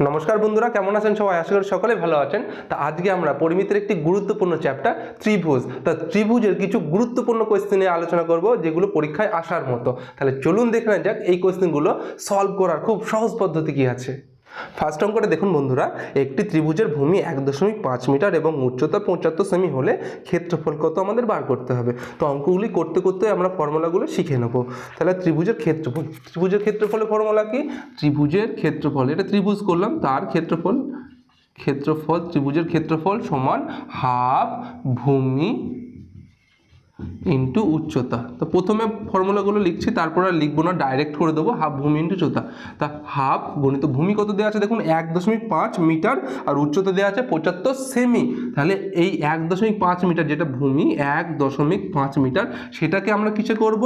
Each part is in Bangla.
নমস্কার বন্ধুরা, কেমন আছেন সবাই? আশা করি সকলে ভালো আছেন। তা আজকে আমরা পরিমিতের একটি গুরুত্বপূর্ণ চ্যাপ্টার ত্রিভুজ। তা ত্রিভুজের কিছু গুরুত্বপূর্ণ কোয়েশ্চেন নিয়ে আলোচনা করব, যেগুলো পরীক্ষায় আসার মতো। তাহলে চলুন দেখে যাক, এই কোয়েশ্চেনগুলো সলভ করার খুব সহজ পদ্ধতি কি আছে। ফার্স্ট অঙ্কটা দেখুন বন্ধুরা, একটি ত্রিভুজের ভূমি এক দশমিক পাঁচ মিটার এবং উচ্চতা পঁচাত্তর সেমি হলে ক্ষেত্রফল কত আমাদের বার করতে হবে? তো অঙ্কগুলি করতে করতে আমরা ফর্মুলাগুলো শিখে নেব। তাহলে ত্রিভুজের ক্ষেত্রফল, ত্রিভুজের ক্ষেত্রফলের ফর্মুলা কি? ত্রিভুজের ক্ষেত্রফল, এটা ত্রিভুজ করলাম, তার ক্ষেত্রফল ক্ষেত্রফল, ত্রিভুজের ক্ষেত্রফল সমান হাফ ভূমি ইন্টু উচ্চতা। তো প্রথমে ফর্মুলাগুলো লিখছি, তারপর আর লিখব না ডাইরেক্ট করে দেবো হাফ ভূমি ইন্টু উচ্চতা তা হাফ গণিত ভূমি কত দেওয়া আছে দেখুন, এক দশমিক পাঁচ মিটার, আর উচ্চতা দেওয়া আছে পঁচাত্তর সেমি তাহলে এই এক দশমিক পাঁচ মিটার যেটা ভূমি, এক দশমিক পাঁচ মিটার, সেটাকে আমরা কিসে করব?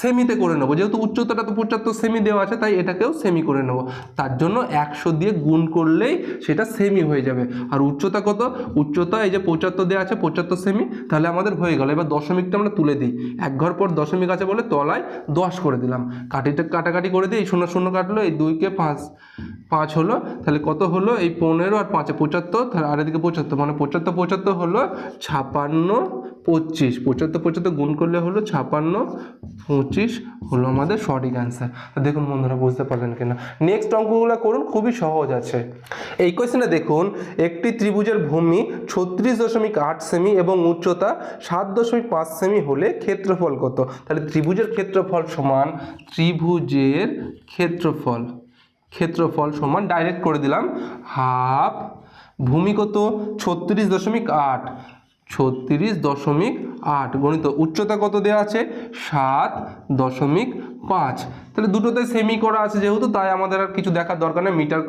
সেমিতে করে নেব। যেহেতু উচ্চতাটা তো পঁচাত্তর সেমি দেওয়া আছে, তাই এটাকেও সেমি করে নেব। তার জন্য একশো দিয়ে গুণ করলেই সেটা সেমি হয়ে যাবে। আর উচ্চতা কত? উচ্চতা এই যে পঁচাত্তর দেওয়া আছে, পঁচাত্তর সেমি তাহলে আমাদের হয়ে গেল। এবার দশমিকটা আমরা তুলে দিই। এক ঘর পর দশমিক আছে বলে তলায় দশ করে দিলাম। কাটিটা কাটাকাটি করে দিই শূন্য শূন্য কাটলো, এই দুইকে পাঁচ পাঁচ হলো, তাহলে কত হলো? এই পনেরো আর পাঁচে পঁচাত্তর, তাহলে আর এদিকে পঁচাত্তর মানে পঁচাত্তর পঁচাত্তর হলো ছাপান্ন পঁচিশ, পঁচাত্তর পঁচাত্তর গুণ করলে হলো ছাপান্ন, পঁচিশ হলো আমাদের সঠিক অ্যান্সার দেখুন বন্ধুরা, বুঝতে পারলেন কিনা? নেক্সট অঙ্কগুলো করুন, খুবই সহজ আছে। এই কোয়েশ্চেনে দেখুন, একটি ত্রিভুজের ভূমি ছত্রিশ দশমিক আট সেমি এবং উচ্চতা সাত দশমিক পাঁচ সেমি হলে ক্ষেত্রফল কত? তাহলে ত্রিভুজের ক্ষেত্রফল সমান ত্রিভুজের ক্ষেত্রফল। ক্ষেত্রফল সমান ডাইরেক্ট করে দিলাম হাফ ভূমি কত? ছত্রিশ দশমিক আট। ছত্রিশ দশমিক আট। গণিত উচ্চতা কত দেওয়া আছে? সাত দশমিক পাঁচ। তাহলে দুটোতে সেমি করা আছে যেহেতু, তাই আমাদের আর কিছু দেখার দরকার নেই। মিটার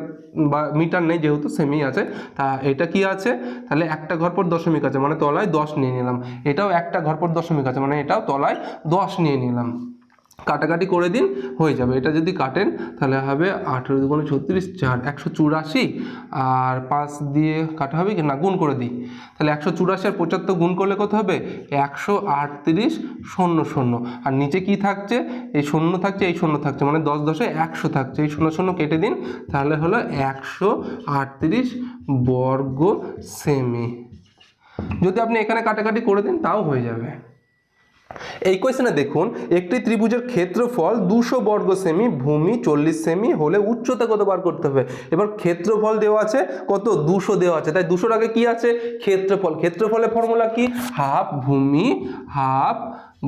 বা মিটার নেই যেহেতু সেমি আছে। তা এটা কি আছে? তাহলে একটা ঘর পর দশমিক আছে মানে তলায় দশ নিয়ে নিলাম। এটাও একটা ঘর পর দশমিক আছে মানে এটাও তলায় দশ নিয়ে নিলাম। কাটাকাটি করে দিন, হয়ে যাবে। এটা যদি কাটেন, তাহলে হবে আঠেরো দুগুণে ছত্রিশ চার, একশো চুরাশি। আর পাঁচ দিয়ে কাটা হবে কি? না, গুণ করে দিই। তাহলে একশো চুরাশি আর পঁচাত্তর গুণ করলে কত হবে? একশো আটত্রিশ শূন্য শূন্য। আর নিচে কি থাকছে? এই শূন্য থাকছে, এই শূন্য থাকছে। মানে দশ দশে একশো থাকছে। এই শূন্য শূন্য কেটে দিন, তাহলে হলো একশো আটত্রিশ বর্গ সেমি। যদি আপনি এখানে কাটাকাটি করে দিন, তাও হয়ে যাবে। এই কোয়েশনে দেখুন, একটি ত্রিভুজের ক্ষেত্রফল দুশো বর্গ সেমি ভূমি চল্লিশ সেমি হলে উচ্চতা কত বার করতে হবে? এবার ক্ষেত্রফল দেওয়া আছে, কত? দুশো দেওয়া আছে। তাই দুশোর আগে কি আছে? ক্ষেত্রফল। ক্ষেত্রফলের ফর্মুলা কি? হাফ ভূমি হাফ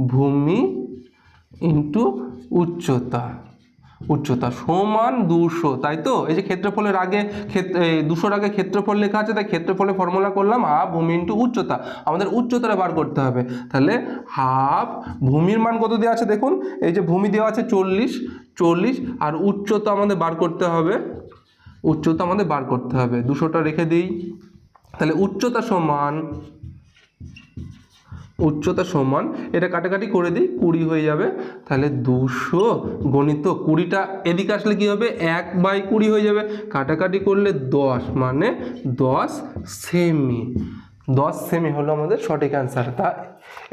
ভূমি ইন্টু উচ্চতা। উচ্চতা সমান দুশো, তাই তো? এই যে ক্ষেত্রফলের আগে দুশোর আগে ক্ষেত্রফল লেখা আছে, তাই ক্ষেত্রফলের ফর্মুলা করলাম হাফ ভূমি ইন্টু উচ্চতা। আমাদের উচ্চতাটা বার করতে হবে। তাহলে হাফ ভূমির মান কত দেওয়া আছে দেখুন? এই যে ভূমি দেওয়া আছে চল্লিশ চল্লিশ, আর উচ্চতা আমাদের বার করতে হবে, উচ্চতা আমাদের বার করতে হবে। দুশোটা রেখে দিই। তাহলে উচ্চতা সমান উচ্চতা সমান, এটা কাটাকাটি করে দিই, কুড়ি হয়ে যাবে। তাহলে দুশো গণিত কুড়িটা, এদিকে আসলে কি হবে? এক বাই কুড়ি হয়ে যাবে। কাটাকাটি করলে দশ মানে দশ সেমি দশ সেমি হলো আমাদের সঠিক অ্যান্সার তা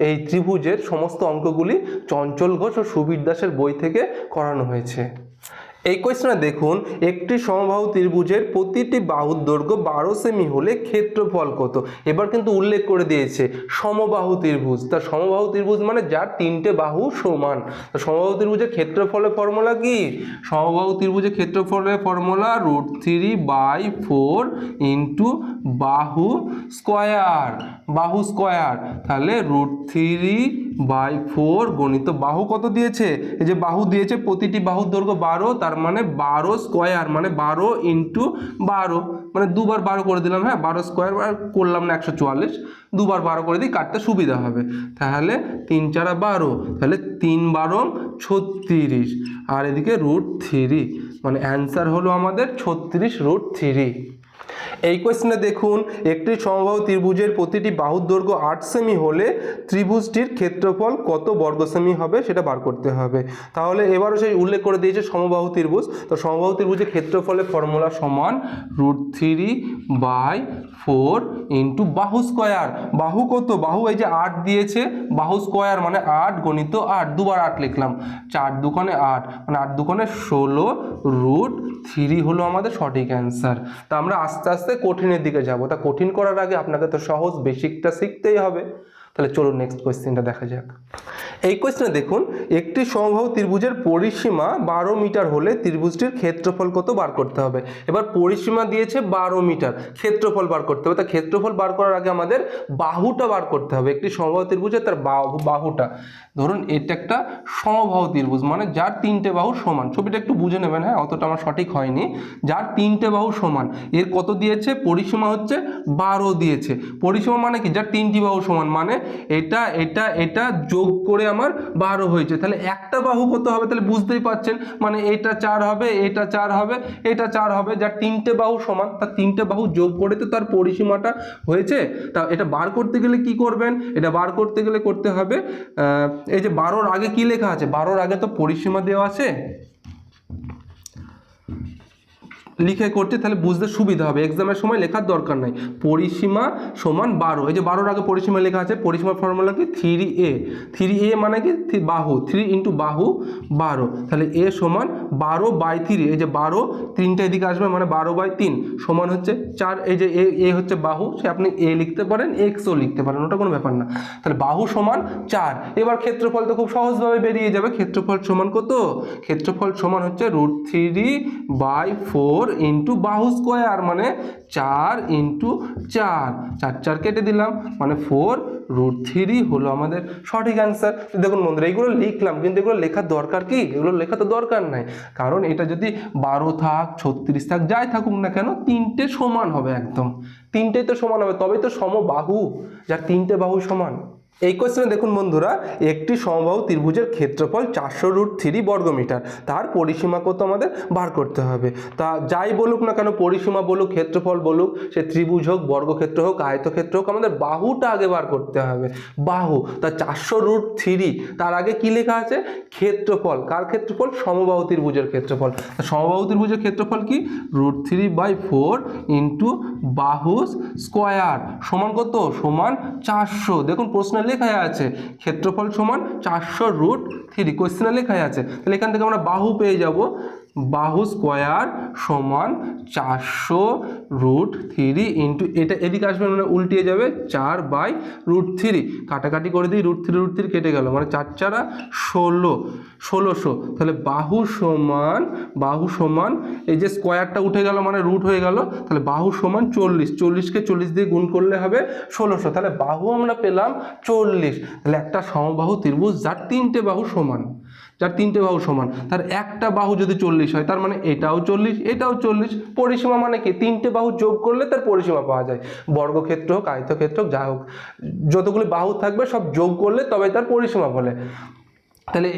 এই ত্রিভুজের সমস্ত অঙ্কগুলি চঞ্চল ঘোষ ও সুবীর দাসের বই থেকে করানো হয়েছে। এই কোয়েশ্চনে দেখুন, একটি সমবাহু ত্রিভুজের প্রতিটি বাহুর দৈর্ঘ্য বারো সেমি হলে ক্ষেত্রফল কত? এবার কিন্তু উল্লেখ করে দিয়েছে, সমবাহু ত্রিভুজ। তা সমবাহু ত্রিভুজ মানে যার তিনটে বাহু সমান। সমবাহু ত্রিভুজের ক্ষেত্রফলের ফর্মুলা কি? সমবাহু ত্রিভুজের ক্ষেত্রফলের formula root three by four into বাহু স্কোয়ার। বাহু স্কোয়ার, তাহলে রুট থ্রি বাই ফোর গণিত বাহু কত দিয়েছে? এই যে বাহু দিয়েছে প্রতিটি বাহুর দৈর্ঘ্য বারো, তার মানে বারো স্কোয়ার মানে বারো ইন্টু বারো। মানে দুবার বারো করে দিলাম হ্যাঁ? বারো স্কোয়ার করলাম না একশো চুয়াল্লিশ। দুবার বারো করে দিই, কাটতে সুবিধা হবে। তাহলে তিন চারা বারো, তাহলে তিন বারো, ছত্রিশ। আর এদিকে রুট থ্রি মানে অ্যান্সার হলো আমাদের ছত্রিশ রুট থ্রি এই কোয়েশ্চনে দেখুন, একটি সমবাহু ত্রিভুজের প্রতিটি বাহুর দৈর্ঘ্য আট সেমি হলে ত্রিভুজটির ক্ষেত্রফল কত বর্গ সেমি হবে সেটা বার করতে হবে। তাহলে এবারও সেই উল্লেখ করে দিয়েছে সমবাহু ত্রিভুজ। তো সমবাহু ত্রিভুজের ক্ষেত্রফলের ফর্মুলা সমান root three by four into বাহু স্কোয়ার বাহু কত? বাহু এই যে আট দিয়েছে, বাহু স্কোয়ার মানে আট গণিত আট, দুবার আট লিখলাম। চার দুকানে আট মানে আট দুকানে ষোলো রুট থ্রি হলো আমাদের সঠিক অ্যান্সার তা আমরা আস্তে আস্তে আস্তে কঠিনের দিকে যাব। তা কঠিন করার আগে আপনাকে তো সহজ বেসিকটা শিখতেই হবে। তাহলে চলুন নেক্সট কোয়েশ্চেনটা দেখা যাক। এই কোয়েশ্চেনে দেখুন, একটি সমবাহু ত্রিভুজের পরিসীমা বারো মিটার হলে ত্রিভুজটির ক্ষেত্রফল কত বার করতে হবে? এবার পরিসীমা দিয়েছে বারো মিটার, ক্ষেত্রফল বার করতে হবে। তা ক্ষেত্রফল বার করার আগে আমাদের বাহুটা বার করতে হবে। একটি সমবাহু ত্রিভুজের তার বাহু, বাহুটা। ধরুন, এটা একটা সমবাহু ত্রিভুজ মানে যার তিনটে বাহু সমান। ছবিটা একটু বুঝে নেবেন হ্যাঁ? অতটা আমার সঠিক হয়নি। যার তিনটে বাহু সমান, এর কত দিয়েছে? পরিসীমা হচ্ছে বারো দিয়েছে। পরিসীমা মানে কি? যার তিনটি বাহু সমান মানে এটা এটা এটা যোগ করে আমার বারো হয়েছে। তাহলে একটা বাহু কত হবে? তাহলে বুঝতেই পারছেন মানে এটা চার হবে, এটা চার হবে, এটা চার হবে, যার তিনটে বাহু সমান, তার তিনটে বাহু যোগ করে তো তার পরিসীমাটা হয়েছে। তা এটা বার করতে গেলে কি করবেন? এটা বার করতে গেলে করতে হবে এই যে বারোর আগে কি লেখা আছে? বারোর আগে তো পরিসীমা দেওয়া আছে। লিখে করতে তাহলে বুঝতে সুবিধা হবে। এক্সামের সময় লেখার দরকার নাই। পরিসীমা সমান বারো। এই যে বারোর আগে পরিসীমা লেখা আছে, পরিসীমার ফর্মুলা কি? থ্রি এ থ্রি এ মানে কি? বাহু। থ্রি ইন্টু বাহু, বারো। তাহলে এ সমান বারো বাই থ্রি এই যে বারো, তিনটে এদিকে আসবে মানে বারো বাই তিন। সমান হচ্ছে চার। এই যে এ এ হচ্ছে বাহু। সে আপনি এ লিখতে পারেন এক্সও লিখতে পারেন। ওটা কোনো ব্যাপার না। তাহলে বাহু সমান চার। এবার ক্ষেত্রফল তো খুব সহজভাবে বেরিয়ে যাবে। ক্ষেত্রফল সমান কত? ক্ষেত্রফল সমান হচ্ছে root three by four into বাহু স্কোয়ার মানে চার ইন্টু চার। চার চার কেটে দিলাম মানে ফোর রুট থ্রি হলো আমাদের সঠিক অ্যান্সার দেখুন বন্ধুরা, এইগুলো লিখলাম, কিন্তু এগুলো লেখার দরকার কি? এগুলো লেখা তো দরকার নাই। কারণ এটা যদি বারো থাক, ছত্রিশ থাক, যাই থাকুক না কেন, তিনটে সমান হবে একদম। তিনটেই তো সমান হবে, তবেই তো সমবাহু। যার তিনটে বাহু সমান। এই কোয়েশ্চেনে দেখুন বন্ধুরা, একটি সমবাহু ত্রিভুজের ক্ষেত্রফল চারশো রুট থ্রি বর্গমিটার। তার পরিসীমা কত আমাদের? বার করতে হবে। তা যাই বলুক না কেন, পরিসীমা বলুক, ক্ষেত্রফল বলুক, সে ত্রিভুজ হোক, বর্গক্ষেত্র হোক, আয়তক্ষেত্র হোক, আমাদের বাহুটা আগে বার করতে হবে। বাহু, তা চারশো রুট থ্রি তার আগে কি লেখা আছে? ক্ষেত্রফল। কার ক্ষেত্রফল? সমবাহু ত্রিভুজের ক্ষেত্রফল। তা সমবাহু ত্রিভুজের ক্ষেত্রফল কি? Root three by four into বাহু স্কোয়ার সমান কত? সমান চারশো। দেখুন প্রশ্নে লেখাই আছে। ক্ষেত্রফল সমান চারশো রুট থ্রি কোয়েশ্চেনে লেখাই আছে। তাহলে এখান থেকে আমরা বাহু পেয়ে যাব। বাহু স্কোয়ার সমান চারশো রুট থ্রি ইন্টু, এটা এদিকে আসবে মানে উল্টিয়ে যাবে চার বাই রুট থ্রি। কাটাকাটি করে দিই রুট থ্রি রুট থ্রি কেটে গেল মানে চার চারা ষোলো, ষোলোশো। তাহলে বাহু সমান বাহু সমান, এই যে স্কোয়ারটা উঠে গেল মানে রুট হয়ে গেল, তাহলে বাহু সমান চল্লিশ, চল্লিশকে চল্লিশ দিয়ে গুণ করলে হবে ষোলোশো। তাহলে বাহু আমরা পেলাম চল্লিশ। তাহলে একটা সমবাহু ত্রিভুজ যার তিনটে বাহু সমান। যার তিনটে বাহু সমান, তার একটা বাহু যদি চল্লিশ হয়, তার মানে এটাও চল্লিশ এটাও চল্লিশ, পরিসীমা মানে কি? তিনটে বাহু যোগ করলে তার পরিসীমা পাওয়া যায়। বর্গক্ষেত্র হোক, আয়তক্ষেত্র হোক যা হোক, যতগুলি বাহু থাকবে সব যোগ করলে তবে তার পরিসীমা বলে। তাহলে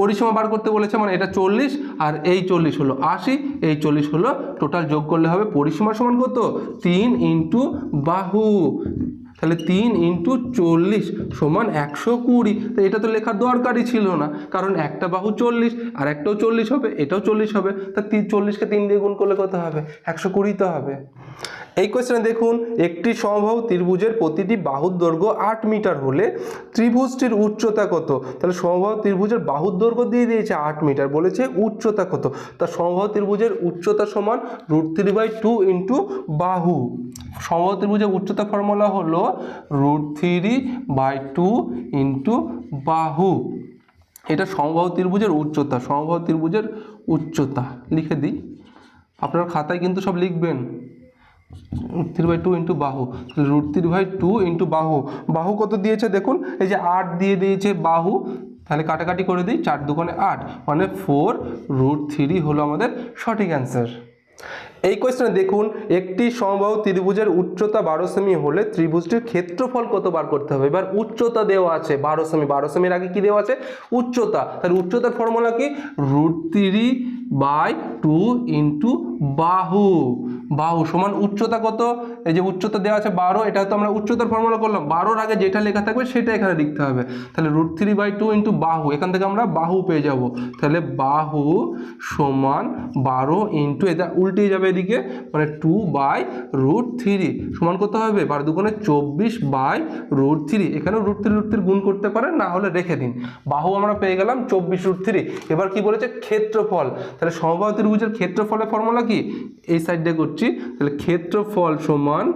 পরিসীমা বার করতে বলেছে মানে এটা চল্লিশ, আর এই চল্লিশ হলো আশি, এই চল্লিশ হলো টোটাল যোগ করলে হবে পরিসীমা সমান কত? তিন ইন্টু বাহু। তাহলে তিন ইন্টু চল্লিশ সমান একশো কুড়ি। তো এটা তো লেখার দরকারই ছিল না, কারণ একটা বাহু চল্লিশ আর একটাও চল্লিশ হবে, এটাও চল্লিশ হবে। তা তিন চল্লিশকে তিন দিয়ে গুণ করলে কত হবে? একশো কুড়ি তো হবে। এই কোয়েশ্চেনে দেখুন, একটি সমবাহু ত্রিভুজের প্রতিটি বাহুর দৈর্ঘ্য আট মিটার হলে ত্রিভুজটির উচ্চতা কত? তাহলে সমবাহু ত্রিভুজের বাহুর দৈর্ঘ্য দিয়ে দিয়েছে আট মিটার, বলেছে উচ্চতা কত? তা সমবাহু ত্রিভুজের উচ্চতা সমান root three by two into বাহু। সমবাহু ত্রিভুজের উচ্চতা ফর্মুলা হলো root three by two into বাহু। এটা সমবাহু ত্রিভুজের উচ্চতা, সমবাহু ত্রিভুজের উচ্চতা। লিখে দিই। আপনার খাতায় কিন্তু সব লিখবেন। থ্রি বাই টু ইন্টু বাহু। Root three by two into বাহু। বাহু কত দিয়েছে দেখুন? এই যে আট দিয়ে দিয়েছে বাহু। তাহলে কাটাকাটি করে দিই, চার দোকানে আট। মানে ফোর রুট থ্রি হলো আমাদের সঠিক অ্যান্সার এই কোয়েশ্চনে দেখুন, একটি সমবাহু ত্রিভুজের উচ্চতা বারো সেমি হলে ত্রিভুজটির ক্ষেত্রফল কত বার করতে হবে? এবার উচ্চতা দেওয়া আছে বারো সেমি। বারো সেমির আগে কি দেওয়া আছে? উচ্চতা। তাহলে উচ্চতার ফর্মুলা কি? Root three by two into বাহু। বাহু সমান উচ্চতা কত? এই যে উচ্চতা দেওয়া আছে বারো, এটা তো আমরা উচ্চতার ফর্মুলা করলাম। বারোর আগে যেটা লেখা থাকবে সেটা এখানে লিখতে হবে। তাহলে root three by two into বাহু, এখান থেকে আমরা বাহু পেয়ে যাব। তাহলে বাহু সমান বারো ইন্টু এটা উল্টে যাবে এদিকে? মানে টু বাই রুট থ্রি সমান করতে হবে বারো দুগুণে চব্বিশ বাই রুট থ্রি এখানেও রুট থ্রি রুট থ্রি গুণ করতে পারেন, না হলে রেখে দিন। বাহু আমরা পেয়ে গেলাম চব্বিশ রুট থ্রি এবার কি বলেছে? ক্ষেত্রফল। তাহলে সমবাহু ত্রিভুজের ক্ষেত্রফলের ফর্মুলা কি? এই সাইড দিয়ে করছি। তাহলে ক্ষেত্রফল সমান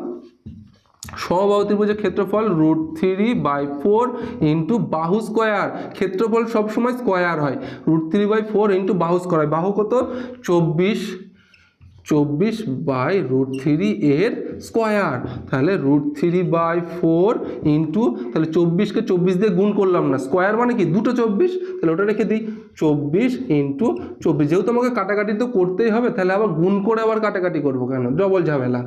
সমবাহু ত্রিভুজের ক্ষেত্রফল root three by four into বাহু স্কোয়ার ক্ষেত্রফল সবসময় স্কোয়ার হয়। Root three by four into বাহু স্কোয়ার বাহু কত? চব্বিশ চব্বিশ বাই রুট থ্রি এর স্কোয়ার। তাহলে root three by four into, তাহলে চব্বিশকে চব্বিশ দিয়ে গুণ করলাম না। স্কোয়ার মানে কি? দুটো চব্বিশ। তাহলে ওটা রেখে দিই। চব্বিশ ইন্টু চব্বিশ। যেহেতু আমাকে কাটাকাটি তো করতেই হবে, তাহলে আবার গুণ করে আবার কাটাকাটি করব কেন? ডবল ঝামেলা।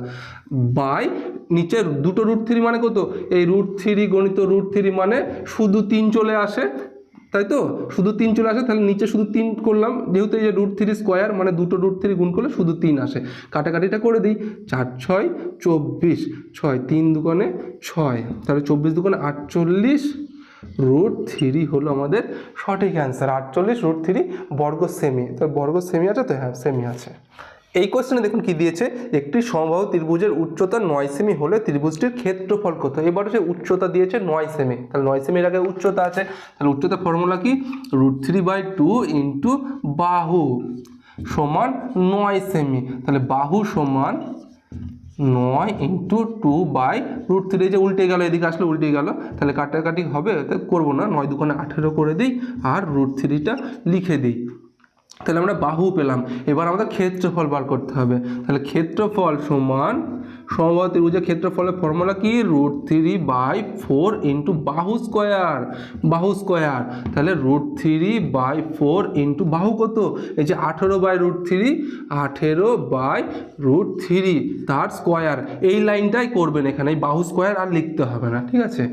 বাই নিচের দুটো রুট থ্রি মানে কত? এই রুট থ্রি গণিত রুট থ্রি মানে শুধু তিন চলে আসে। তাই তো? শুধু তিন চলে আসে, তাহলে নিচে শুধু তিন করলাম। যেহেতু এই যে রুট থ্রি স্কোয়ার মানে দুটো রুট থ্রি গুণ করলে শুধু তিন আসে। কাটাকাটিটা করে দিই। চার, ছয়, চব্বিশ। ছয়, তিন দুকানে ছয়। তাহলে চব্বিশ দুকানে আটচল্লিশ রুট থ্রি হলো আমাদের সঠিক অ্যান্সার আটচল্লিশ রুট থ্রি বর্গ সেমি তো বর্গ সেমি আছে তো? হ্যাঁ সেমি আছে। এই কোশ্চেনে দেখুন কি দিয়েছে? একটি সমবাহু ত্রিভুজের উচ্চতা নয় সেমি হলে ত্রিভুজটির ক্ষেত্রফল কত? এবারে সে উচ্চতা দিয়েছে নয় সেমি। তাহলে নয় সেমির আগে উচ্চতা আছে। তাহলে উচ্চতা ফর্মুলা কি? Root three by two into বাহু সমান নয় সেমি। তাহলে বাহু সমান নয় into two by root three যে উল্টে গেল, এদিকে আসলে, উল্টে গেল। তাহলে কাটাকাটি হবে করব না। নয় দুখানে আঠেরো করে দিই আর রুট থ্রিটা লিখে দিই। তাহলে আমরা বাহু পেলাম। এবার আমাদের ক্ষেত্রফল বার করতে হবে। তাহলে ক্ষেত্রফল সমান সমবাহু ত্রিভুজের ক্ষেত্রফলের ফর্মুলা কি? Root three by four into বাহু স্কোয়ার বাহু স্কোয়ার তাহলে root three by four into বাহু কত? এই যে আঠেরো বাই রুট থ্রি আঠেরো বাই রুট থ্রি তার স্কোয়ার এই লাইনটাই করবেন এখানে বাহু স্কোয়ার আর লিখতে হবে না, ঠিক আছে?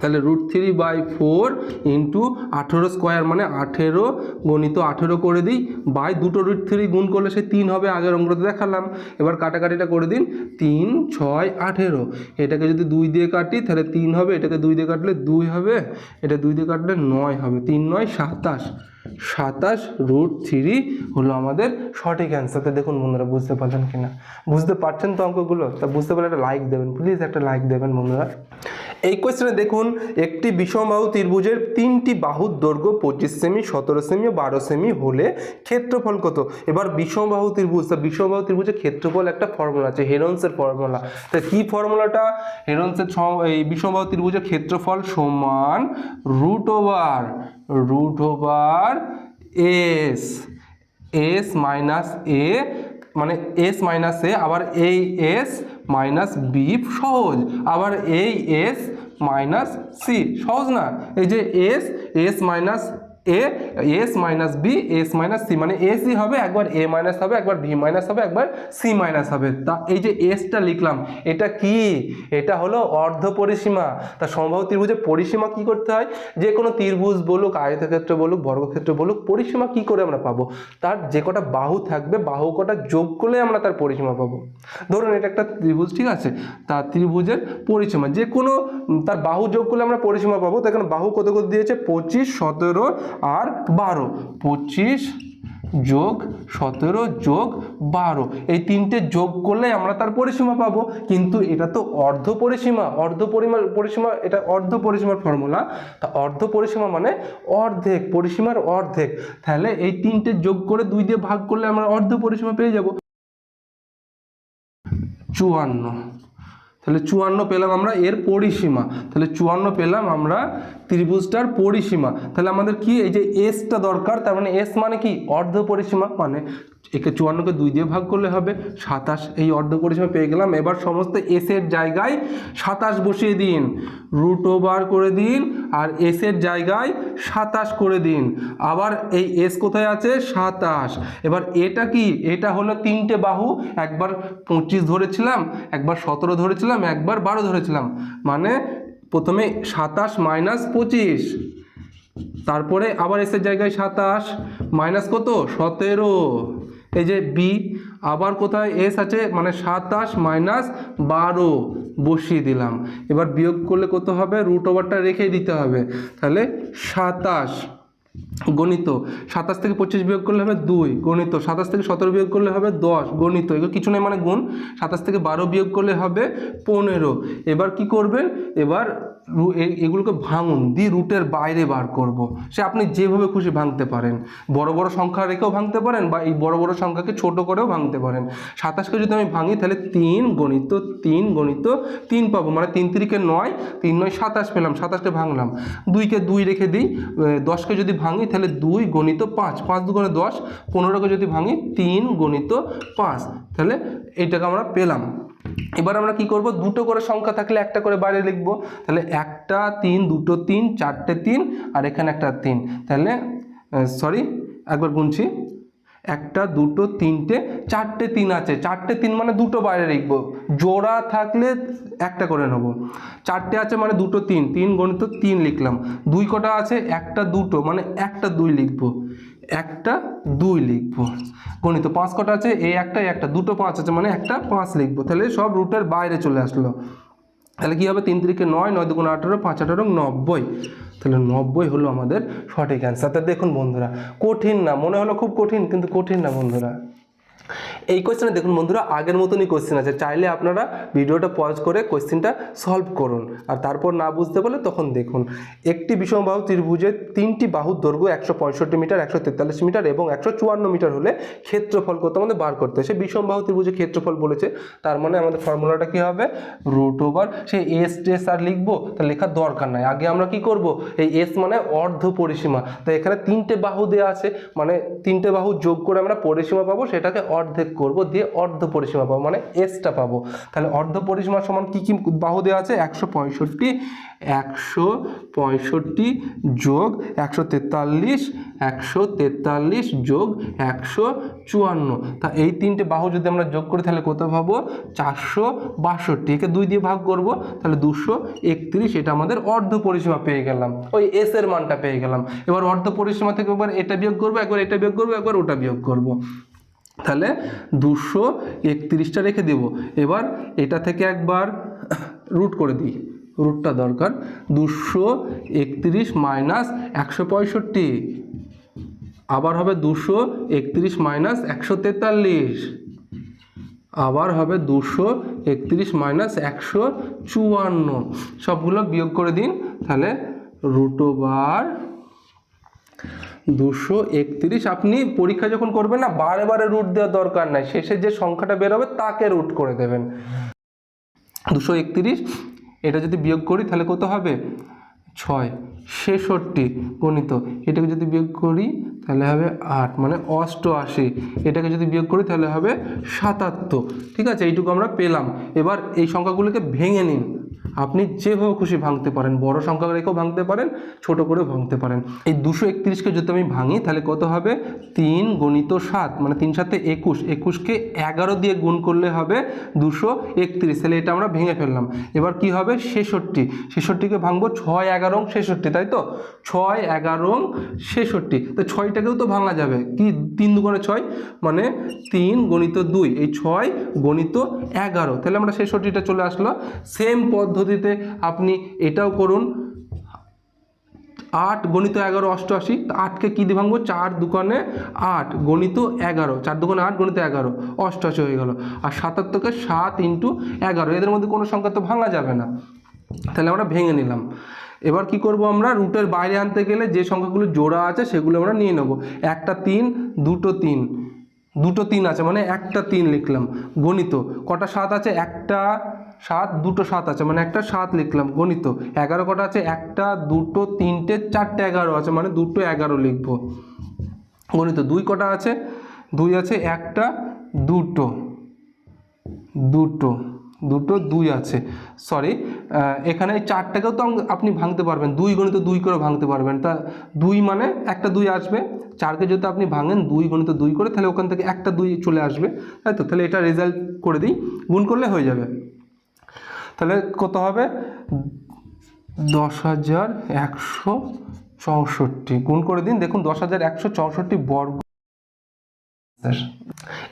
তাহলে root three by four into আঠেরো স্কোয়ার মানে আঠেরো গণিত আঠেরো করে দিই বাই দুটো রুট থ্রি গুণ করলে সে তিন হবে, আগের অঙ্কতে দেখালাম। এবার কাটাকাটিটা করে দিন, তিন, ছয়, আঠেরো। এটাকে যদি দুই দিয়ে কাটি, তাহলে তিন হবে, এটাকে দুই দিয়ে কাটলে দুই হবে, এটা দুই দিয়ে কাটলে নয় হবে, তিন নয়, সাতাশ। সাতাশ রুট থ্রি হলো আমাদের সঠিক অ্যান্সার তো দেখুন বন্ধুরা, বুঝতে পারলেন কিনা? বুঝতে পারছেন তো অঙ্কগুলো? তা বুঝতে পারলে একটা লাইক দেবেন প্লিজ একটা লাইক দেবেন বন্ধুরা। এই কোয়েশ্চেনে দেখুন, একটি বিষমবাহু ত্রিভুজের তিনটি বাহুর দৈর্ঘ্য পঁচিশ সেমি সতেরো সেমি ও বারো সেমি হলে ক্ষেত্রফল কত? এবার বিষমবাহু ত্রিভুজ, তা বিষমবাহু ত্রিভুজের ক্ষেত্রফল একটা ফর্মুলা আছে হেরন্সের ফর্মুলা তা কি ফর্মুলাটা হেরন্সের এই বিষমবাহু ত্রিভুজের ক্ষেত্রফল সমান root over root over S S minus A মানে এস মাইনাস এ আবার এই এস মাইনাস বি সহজ। আবার এই এস মাইনাস সি সহজ না? এই যে S S minus A S minus B S minus C মানে এ সি হবে, একবার এ মাইনাস হবে, একবার ভি মাইনাস হবে, একবার সি মাইনাস হবে। তা এই যে এসটা লিখলাম, এটা কি? এটা হলো অর্ধ পরিসীমা। তা সম্ভব ত্রিভুজের পরিসীমা কি করতে হয়? যে কোনো ত্রিভুজ বলুক, আয়তক্ষেত্র বলুক, বর্গক্ষেত্র বলুক, পরিসীমা কি করে আমরা পাবো? তার যে কটা বাহু থাকবে, বাহু কটা যোগ করলে আমরা তার পরিসীমা পাবো। ধরুন এটা একটা ত্রিভুজ, ঠিক আছে? তার ত্রিভুজের পরিসীমা, যে কোনো তার বাহু যোগ করলে আমরা পরিসীমা পাবো। তো এখানে বাহু কত কত দিয়েছে? পঁচিশ, সতেরো আর বারো। পঁচিশ যোগ সতেরো যোগ বারো। এই তিনটে যোগ করলে আমরা তার পরিসীমা পাবো। কিন্তু এটা তো অর্ধ পরিসীমা। অর্ধ পরিমাণ পরিসীমা, এটা অর্ধ পরিসীমার ফর্মুলা। তা অর্ধ পরিসীমা মানে অর্ধেক, পরিসীমার অর্ধেক। তাহলে এই তিনটে যোগ করে দুই দিয়ে ভাগ করলে আমরা অর্ধ পরিসীমা পেয়ে যাব। চুয়ান্ন। তাহলে চুয়ান্ন পেলাম আমরা এর পরিসীমা। তাহলে চুয়ান্ন পেলাম আমরা ত্রিভুজটার পরিসীমা। তাহলে আমাদের কি এই যে এসটা দরকার, তার মানে এস মানে কি? অর্ধ পরিসীমা মানে একে চুয়ান্নকে দুই দিয়ে ভাগ করলে হবে সাতাশ। এই অর্ধ পরিসীমা পেয়ে গেলাম। এবার সমস্ত এসের জায়গায় সাতাশ বসিয়ে দিন। রুট ওভার করে দিন আর এসের জায়গায় সাতাশ করে দিন। আবার এই এস কোথায় আছে? সাতাশ। এবার এটা কি? এটা হলো তিনটে বাহু। একবার পঁচিশ ধরেছিলাম, একবার সতেরো ধরেছিলাম, একবার বারো ধরেছিলাম। মানে প্রথমে সাতাশ মাইনাস পঁচিশ। তারপরে আবার এসের জায়গায় সাতাশ। মাইনাস কত? সতেরো। এই যে বি আবার কোথায় এস আছে? মানে সাতাশ মাইনাস বারো বসিয়ে দিলাম। এবার বিয়োগ করলে কত হবে? রুট ওভারটা রেখে দিতে হবে। তাহলে সাতাশ গণিত, সাতাশ থেকে পঁচিশ বিয়োগ করলে হবে দুই। গণিত, সাতাশ থেকে সতেরো বিয়োগ করলে হবে দশ। গণিত, এগুলো কিছু নেই মানে গুণ। সাতাশ থেকে বারো বিয়োগ করলে হবে পনেরো। এবার কি করবেন এবার এগুলোকে ভাঙুন, দিয়ে রুটের বাইরে বার করব। সে আপনি যেভাবে খুশি ভাঙতে পারেন। বড় বড় সংখ্যা রেখেও ভাঙতে পারেন বা এই বড় বড় সংখ্যাকে ছোট করেও ভাঙতে পারেন। সাতাশকে যদি আমি ভাঙি, তাহলে তিন গণিত তিন গণিত, তিন পাবো। মানে তিন তিরিকে নয়, তিন নয় সাতাশ পেলাম, সাতাশকে ভাঙলাম। দুইকে দুই রেখে দিই দশকে যদি ভাঙি তাহলে দুই গণিত পাঁচ পাঁচ দুগুণে দশ, পনেরোকে যদি ভাঙি, তিন গণিত পাঁচ, তাহলে এইটাকে আমরা পেলাম। এবার আমরা কি করব? দুটো করে সংখ্যা থাকলে একটা করে বাইরে লিখব। তাহলে একটা, তিন, দুটো, তিন, চারটে, তিন, আর এখানে একটা তিন। তাহলে সরি একবার গুনছি। একটা, দুটো, তিনটে, চারটে তিন আছে। চারটে তিন মানে দুটো বাইরে লিখব। জোড়া থাকলে একটা করে নেব। চারটে আছে মানে দুটো, তিন। তিন গণিত তিন লিখলাম। দুই কটা আছে, একটা, দুটো মানে একটা, দুই লিখব। একটা, দুই লিখব। গণিত পাঁচ কটা আছে এই একটা একটা, দুটো পাঁচ আছে মানে একটা, পাঁচ লিখব। তাহলে সব রুটের বাইরে চলে আসলো। তাহলে কী হবে? তিন তিরিকে নয় নয় দুগুণ আঠেরো, পাঁচ আঠারো, নব্বই। তাহলে নব্বই হলো আমাদের সঠিক অ্যান্সার তা দেখুন বন্ধুরা, কঠিন না, মনে হলো খুব কঠিন, কিন্তু কঠিন না বন্ধুরা। এই কোয়েশ্চেনে দেখুন বন্ধুরা, আগের মতনই কোয়েশ্চেন আছে। চাইলে আপনারা ভিডিওটা পজ করে কোয়েশ্চেনটা সলভ করুন। আর তারপর না বুঝতে পারলে তখন দেখুন। একটি বিষমবাহু ত্রিভুজের তিনটি বাহুর দৈর্ঘ্য একশো পঁয়ষট্টি মিটার, একশো তেতাল্লিশ মিটার এবং একশো চুয়ান্ন মিটার হলে ক্ষেত্রফল কত আমাদের বার করতে হয়। সে বিষমবাহু ত্রিভুজের ক্ষেত্রফল বলেছে। তার মানে আমাদের ফর্মুলাটা কী হবে? রুট ওভার সেই এস টেস আর লিখব, তা লেখার দরকার নাই। আগে আমরা কি করব? এই এস মানে অর্ধ পরিসীমা। তো এখানে তিনটে বাহু দেওয়া আছে। মানে তিনটে বাহু যোগ করে আমরা পরিসীমা পাবো, সেটাকে অর্ধেক করব, দিয়ে অর্ধ পরিসীমা পাবো মানে এসটা পাবো। তাহলে অর্ধ পরিসীমা সমান কি কি বাহু দেওয়া আছে? একশো পঁয়ষট্টি একশো পঁয়ষট্টি যোগ একশো তেতাল্লিশ একশো তেতাল্লিশ যোগ একশো চুয়ান্ন। তা এই তিনটে বাহু যদি আমরা যোগ করি, তাহলে কত পাবো? চারশো বাষট্টি। একে দুই দিয়ে ভাগ করব, তাহলে দুশো একত্রিশ, এটা আমাদের অর্ধ পরিসীমা পেয়ে গেলাম। ওই এস এর মানটা পেয়ে গেলাম। এবার অর্ধ পরিসীমা থেকে একবার এটা বিয়োগ করব, একবার এটা বিয়োগ করব, একবার ওটা বিয়োগ করব। তাহলে দুশো একত্রিশটা রেখে দেব। এবার এটা থেকে একবার রুট করে দিই। রুটটা দরকার। দুশো একত্রিশ মাইনাস একশো পঁয়ষট্টি। আবার হবে দুশো একত্রিশ মাইনাস একশো তেতাল্লিশ। আবার হবে দুশো একত্রিশ মাইনাস একশো চুয়ান্ন। সবগুলো বিয়োগ করে দিন। তাহলে রুট ওভার দুশো একত্রিশ। আপনি পরীক্ষা যখন করবেন না বারে বারে রুট দেওয়ার দরকার নাই। শেষে যে সংখ্যাটা বেরোবে তাকে রুট করে দেবেন। দুশো একত্রিশ, এটা যদি বিয়োগ করি, তাহলে কত হবে? ছয়। ছেষট্টি গণিত, এটাকে যদি বিয়োগ করি, তাহলে হবে আট। মানে অষ্টআশি। এটাকে যদি বিয়োগ করি, তাহলে হবে সাতাত্তর। ঠিক আছে, এইটুকু আমরা পেলাম। এবার এই সংখ্যাগুলোকে ভেঙে নিন। আপনি যেভাবে খুশি ভাঙতে পারেন, বড় সংখ্যা রেখেও ভাঙতে পারেন, ছোট করেও ভাঙতে পারেন। এই দুশো একত্রিশকে যদি আমি ভাঙি, তাহলে কত হবে? তিন গণিত সাত মানে তিন সাথে একুশ। একুশকে এগারো দিয়ে গুণ করলে হবে দুশো একত্রিশ। তাহলে এটা আমরা ভেঙে ফেললাম। এবার কি হবে? ছেষট্টি। ছেষট্টিকে ভাঙবো, ছয় এগারো ছেষট্টি, তাই তো? ছয় এগারো ছেষট্টি। তো ছয়টাকেও তো ভাঙা যাবে। কি? তিন দুগুণে ছয় মানে তিন গণিত দুই। এই ছয় গণিত এগারো। তাহলে আমরা ছেষট্টিটা চলে আসলো। সেম পদ্ধতিতে আপনি এটাও করুন। আট গণিত এগারো অষ্টআশি আটকে কী দিয়ে ভাঙবো চার দোকানে আট, গণিত এগারো, চার দোকানে আট, গণিত এগারো, অষ্টআশি হয়ে গেল। আর সাতাত্তরকে সাত ইন্টু এগারো, এদের মধ্যে কোনো সংখ্যা তো ভাঙা যাবে না। তাহলে আমরা ভেঙে নিলাম। এবার কি করব আমরা? রুটের বাইরে আনতে গেলে যে সংখ্যাগুলো জোড়া আছে সেগুলো আমরা নিয়ে নেব। একটা তিন, দুটো তিন দুটো তিন আছে মানে একটা তিন লিখলাম। গণিত, কটা সাত আছে? একটা সাত, দুটো সাত আছে মানে একটা সাত লিখলাম, গণিত। এগারো কটা আছে? একটা, দুটো, তিনটে, চারটে এগারো আছে মানে দুটো এগারো লিখব। গণিত দুই কটা আছে? দুই আছে, একটা, দুটো দুটো দুটো, দুই আছে। সরি এখানে চারটাকেও তো আপনি ভাঙতে পারবেন। দুই গণিত দুই করে ভাঙতে পারবেন। তা দুই মানে একটা দুই আসবে। চারকে যদি আপনি ভাঙেন, দুই গণিত দুই করে, তাহলে ওখান থেকে একটা দুই চলে আসবে। তাই তো? তাহলে এটা রেজাল্ট করে দিই। গুণ করলে হয়ে যাবে। তাহলে কত হবে? দশ হাজার একশো চৌষট্টি। গুণ করে দিন, দেখুন দশ হাজার একশো চৌষট্টি বর্গ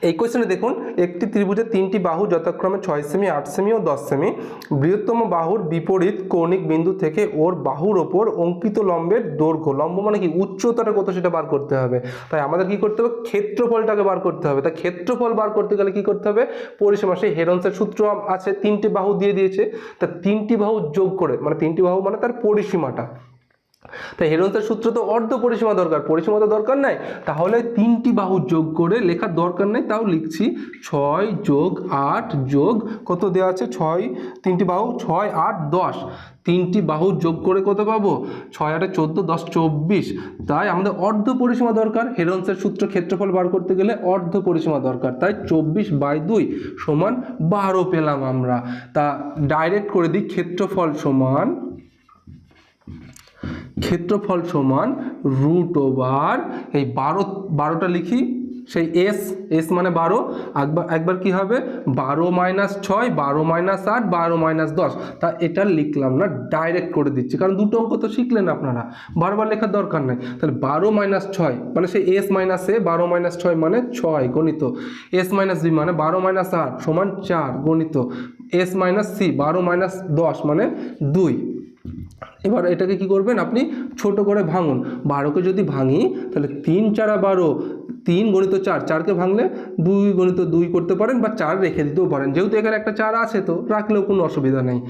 এই কোয়েশ্চেনে দেখুন, একটি ত্রিভুজের তিনটি বাহু যথাক্রমে ছয় সেমি আট সেমি ও দশ সেমি বৃহত্তম বাহুর বিপরীত কৌণিক বিন্দু থেকে ওর বাহুর ওপর অঙ্কিত লম্বের দৈর্ঘ্য। লম্ব মানে কি? উচ্চতাটা কত সেটা বার করতে হবে। তাই আমাদের কি করতে হবে? ক্ষেত্রফলটাকে বার করতে হবে। তাই ক্ষেত্রফল বার করতে গেলে কি করতে হবে? পরিসীমা, সেই হেরন্সের সূত্র আছে, তিনটি বাহু দিয়ে দিয়েছে। তা তিনটি বাহু যোগ করে মানে তিনটি বাহু মানে তার পরিসীমাটা। তাই হেরন্সের সূত্র তো অর্ধ পরিসীমা দরকার। পরিসীমা তো দরকার নাই। তাহলে তিনটি বাহু যোগ করে লেখার দরকার নেই, তাও লিখছি ছয় যোগ আট যোগ কত দেওয়া আছে? ছয়, তিনটি বাহু, ছয়, আট, দশ। তিনটি বাহু যোগ করে কত পাবো? ছয়, আটে চোদ্দ, দশ, চব্বিশ। তাই আমাদের অর্ধ পরিসীমা দরকার। হেরন্সের সূত্র ক্ষেত্রফল বার করতে গেলে অর্ধ পরিসীমা দরকার। তাই চব্বিশ বাই দুই সমান বারো পেলাম আমরা। তা ডাইরেক্ট করে দিই ক্ষেত্রফল সমান ক্ষেত্রফল সমান রুট ওভার এই বারো, বারোটা লিখি, সেই এস এস মানে বারো, একবার একবার কি হবে? বারো মাইনাস ছয়, বারো মাইনাস আট, বারো মাইনাস দশ। তা এটা লিখলাম না ডাইরেক্ট করে দিচ্ছি, কারণ দুটো অঙ্ক তো শিখলেন আপনারা। বারবার লেখার দরকার নেই। তাহলে বারো মাইনাস ছয় মানে সেই এস মাইনাস এ বারো মাইনাস ছয় মানে ছয়, গণিত। এস মাইনাস বি মানে বারো মাইনাস আট সমান চার, গণিত। এস মাইনাস সি বারো মাইনাস দশ মানে দুই। এবার এটাকে কি করবেন আপনি ছোট করে ভাঙুন। বারোকে যদি ভাঙি, তাহলে তিন চারা বারো, তিন গণিত চার, চারকে ভাঙলে দুই গণিত দুই করতে পারেন বা চার রেখে দিতেও পারেন। যেহেতু এখানে একটা চার আছে তো, রাখলেও কোনো অসুবিধা নেই।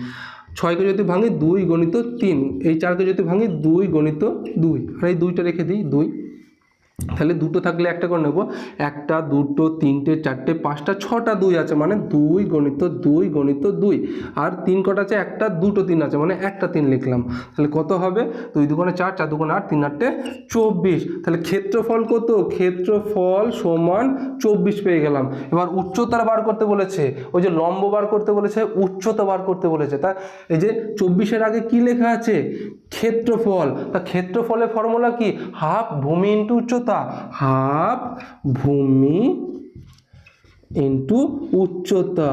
ছয়কে যদি ভাঙি, দুই গণিত তিন, এই চারকে যদি ভাঙি, দুই গণিত দুই। আর এই দুইটা রেখে দিই, দুই। তাহলে দুটো থাকলে একটা করে নেব। একটা, দুটো, তিনটে, চারটে, পাঁচটা, ছটা, দুই আছে মানে দুই গণিত দুই গণিত, দুই। আর তিন কটা আছে, একটা, দুটো তিন আছে মানে একটা তিন লিখলাম। তাহলে কত হবে? দুই দুগুণে চার চার দুগুণে আট, তিন আটটে চব্বিশ। তাহলে ক্ষেত্রফল কত? ক্ষেত্রফল সমান চব্বিশ পেয়ে গেলাম। এবার উচ্চতার বার করতে বলেছে, ওই যে লম্ব বার করতে বলেছে, উচ্চতা বার করতে বলেছে। তা এই যে চব্বিশের আগে কি লেখা আছে? ক্ষেত্রফল। তা ক্ষেত্রফলের ফর্মুলা কি? হাফ ভূমি ইন্টু উচ্চতা। হাফ ভূমি ইন্টু উচ্চতা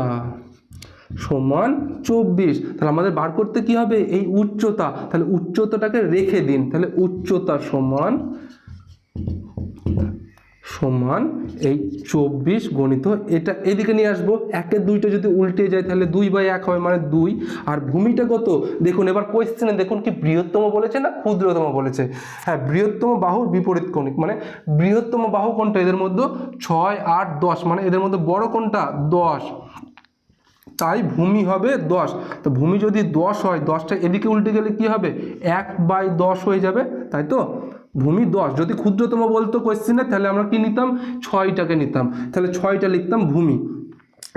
সমান চব্বিশ। তাহলে আমাদের বার করতে কি হবে? এই উচ্চতা। তাহলে উচ্চতাটাকে রেখে দিন। তাহলে উচ্চতা সমান সমান এই চব্বিশ গণিত। এটা এদিকে নিয়ে আসব। একের দুইটা যদি উল্টে যায়, তাহলে দুই বাই এক হবে মানে দুই। আর ভূমিটা কত? দেখুন, এবার কোয়েশ্চেনে দেখুন কি বৃহত্তম বলেছে না ক্ষুদ্রতম বলেছে? হ্যাঁ বৃহত্তম বাহুর বিপরীত কোণিক। মানে বৃহত্তম বাহু কোনটা এদের মধ্যে ছয়, আট, দশ মানে এদের মধ্যে বড় কোনটা দশ। তাই ভূমি হবে দশ। তো ভূমি যদি দশ হয়, দশটা এদিকে উল্টে গেলে কি হবে? এক বাই দশ হয়ে যাবে। তাই তো? ভূমি দশ। যদি ক্ষুদ্রতম বলতো কোয়েশ্চেনে তাহলে আমরা কি নিতাম? ছয়টাকে নিতাম। তাহলে ছয়টা লিখতাম ভূমি।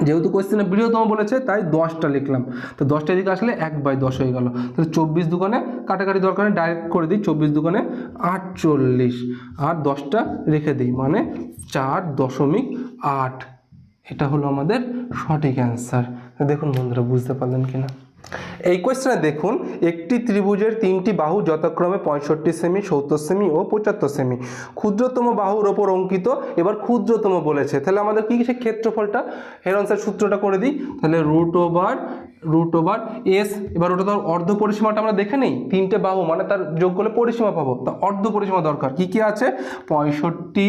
যেহেতু কোয়েশ্চেনে বৃহত্তম বলেছে, তাই দশটা লিখলাম। তো দশটা এদিকে আসলে এক বাই দশ হয়ে গেল। তাহলে চব্বিশ দোকানে কাটাকাটি দরকার ডাইরেক্ট করে দিই, চব্বিশ দোকানে আটচল্লিশ। আর দশটা রেখে দিই মানে চার দশমিক আট। এটা হলো আমাদের সঠিক অ্যান্সার দেখুন বন্ধুরা, বুঝতে পারলেন কিনা? এই কোয়েশ্চেনে দেখুন, একটি ত্রিভুজের তিনটি বাহু যথাক্রমে পঁয়ষট্টি সেমি সত্তর সেমি ও পঁচাত্তর সেমি ক্ষুদ্রতম বাহুর ওপর অঙ্কিত, এবার ক্ষুদ্রতম বলেছে। তাহলে আমাদের কি সে ক্ষেত্রফলটা? হেরন্সের সূত্রটা করে দিই। তাহলে root over root over S এবার ওটা তো অর্ধ পরিসীমাটা আমরা দেখে নেই। তিনটে বাহু মানে তার যোগ করলে পরিসীমা পাবো। তা অর্ধ পরিসীমা দরকার। কি কি আছে? পঁয়ষট্টি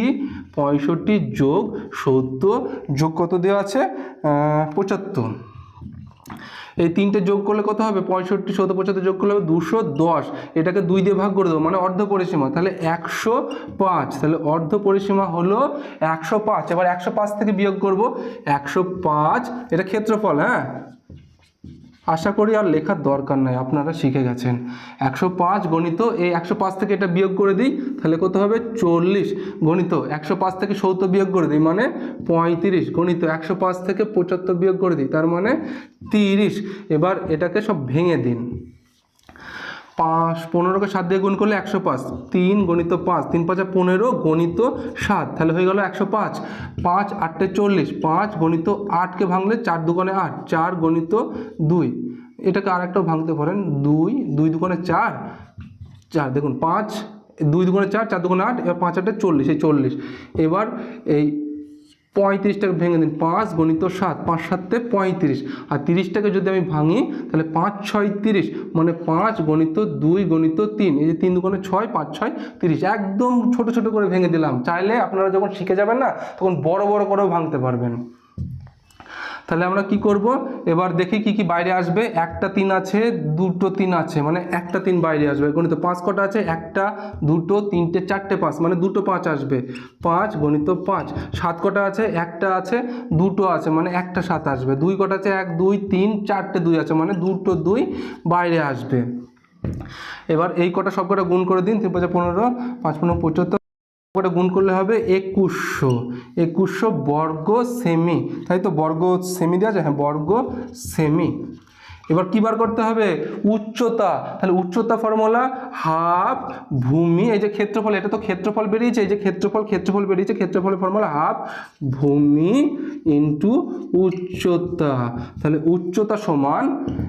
পঁয়ষট্টি যোগ সত্তর, যোগ কত দেওয়া আছে? পঁচাত্তর। এই তিনটে যোগ করলে কত হবে? পঁয়ষট্টি, শত পঁচাত্তর যোগ করলে হবে দুশো দশ। এটাকে দুই দিয়ে ভাগ করে দেবো মানে অর্ধ পরিসীমা। তাহলে একশো পাঁচ। তাহলে অর্ধ পরিসীমা হলো একশো পাঁচ। এবার একশো পাঁচ থেকে বিয়োগ করব, একশো পাঁচ। এটা ক্ষেত্রফল হ্যাঁ? আশা করি আর লেখার দরকার নাই, আপনারা শিখে গেছেন। একশো পাঁচ গণিত, এই একশো পাঁচ থেকে এটা বিয়োগ করে দিই, তাহলে কত হবে? চল্লিশ গণিত, একশো পাঁচ থেকে সত্তর বিয়োগ করে দিই মানে পঁয়ত্রিশ গণিত, একশো পাঁচ থেকে পঁচাত্তর বিয়োগ করে দিই, তার মানে তিরিশ। এবার এটাকে সব ভেঙে দিন। পাঁচ, পনেরোকে সাত দিয়ে গুণ করলে একশো পাঁচ। তিন গণিত পাঁচ, তিন পাঁচা পনেরো গণিত সাত, তাহলে হয়ে গেল একশো পাঁচ। পাঁচ, আটটে চল্লিশ, পাঁচ গণিত আটকে ভাঙলে চার দোকানে আট, চার গণিত দুই। এটাকে আর একটাও ভাঙতে পারেন, দুই দুই দোকানে চার চার, দেখুন, পাঁচ, দুই দুগুণে চার চার দুগুণে আট, এবার পাঁচ, আটে চল্লিশ, এই চল্লিশ। এবার এই পঁয়ত্রিশটাকে ভেঙে দিন, পাঁচ গণিত সাত, পাঁচ সাততে পঁয়ত্রিশ। আর তিরিশটাকে যদি আমি ভাঙি, তাহলে পাঁচ ছয় তিরিশ মানে পাঁচ গণিত দুই গণিত তিন, এই যে তিন দুগুণে ছয়, পাঁচ ছয় তিরিশ, একদম ছোট ছোট করে ভেঙে দিলাম। চাইলে আপনারা যখন শিখে যাবেন না, তখন বড় বড় করেও ভাঙতে পারবেন। তাহলে আমরা কি করব? এবার দেখি কি কি বাইরে আসবে। একটা তিন আছে, দুটো তিন আছে মানে একটা তিন বাইরে আসবে। গণিত পাঁচ কটা আছে? একটা, দুটো, তিনটে, চারটে পাঁচ মানে দুটো পাঁচ আসবে। পাঁচ, গণিত পাঁচ। সাত কটা আছে? একটা আছে, দুটো আছে মানে একটা সাত আসবে। দুই কটা আছে? এক, দুই, তিন, চারটে দুই আছে মানে দুটো দুই বাইরে আসবে। এবার এই কটা সব কটা গুণ করে দিন, তিন পাঁচে পনেরো, পাঁচ পনেরো, পঁচাত্তর। করে গুণ করলে হবে একুশশো। একুশশো বর্গ সেমি। তাই তো বর্গ সেমি দেওয়া যায় হ্যাঁ বর্গ সেমি। এবার কী বার করতে হবে? উচ্চতা। তাহলে উচ্চতা ফর্মুলা হাফ ভূমি, এই যে ক্ষেত্রফল, এটা তো ক্ষেত্রফল বেরিয়েছে, এই যে ক্ষেত্রফল ক্ষেত্রফল বেরিয়েছে ক্ষেত্রফল ফর্মুলা হাফ ভূমি ইন্টু উচ্চতা। তাহলে উচ্চতা সমান,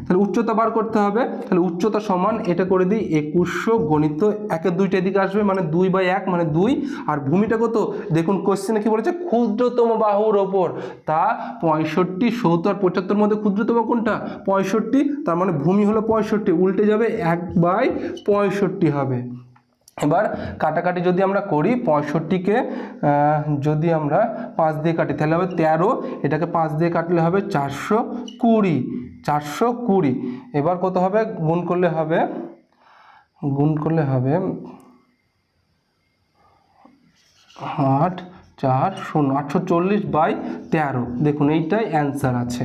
তাহলে উচ্চতা বার করতে হবে, তাহলে উচ্চতা সমান, এটা করে দিই একুশশো গণিত, একের দুইটা দিকে আসবে মানে দুই বাই এক মানে দুই, আর ভূমিটা কত? দেখুন কোশ্চেনে কি বলেছে? ক্ষুদ্রতম বাহুর ওপর। তা পঁয়ষট্টি সত্তর, পঁচাত্তর মধ্যে ক্ষুদ্রতম কোনটা? পঁয়ষট্টি তার মানে ভূমি হলো পঁয়ষট্টি, উল্টে যাবে এক বাই পঁয়ষট্টি হবে। এবার কাটাকাটি যদি আমরা করি, পঁয়ষট্টিকে যদি আমরা পাঁচ দিয়ে কাটি, তাহলে হবে তেরো, এটাকে পাঁচ দিয়ে কাটলে হবে চারশো কুড়ি চারশো কুড়ি। এবার কত হবে? গুণ করলে হবে, গুণ করলে হবে আট, চার, শূন্য, আটশো চল্লিশ বাই তেরো। দেখুন, এইটাই অ্যান্সার আছে।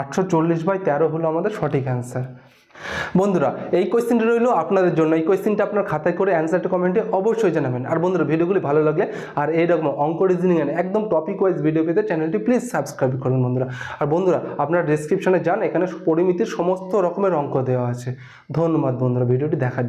আটশো চল্লিশ বাই তেরো হলো আমাদের সঠিক অ্যান্সার বন্ধুরা, এই কোয়েশ্চেনটা রইল আপনাদের জন্য। এই কোয়েশ্চেনটা আপনার খাতায় করে অ্যান্সারটা কমেন্টে অবশ্যই জানাবেন। আর বন্ধুরা, ভিডিওগুলি ভালো লাগে আর এইরকম অঙ্ক রিজনিং একদম টপিক ওয়াইজ ভিডিও পেতে চ্যানেলটি প্লিজ সাবস্ক্রাইব করুন বন্ধুরা। আর বন্ধুরা, আপনারা ডিসক্রিপশনে যান, এখানে পরিমিতির সমস্ত রকমের অঙ্ক দেওয়া আছে। ধন্যবাদ বন্ধুরা, ভিডিওটি দেখার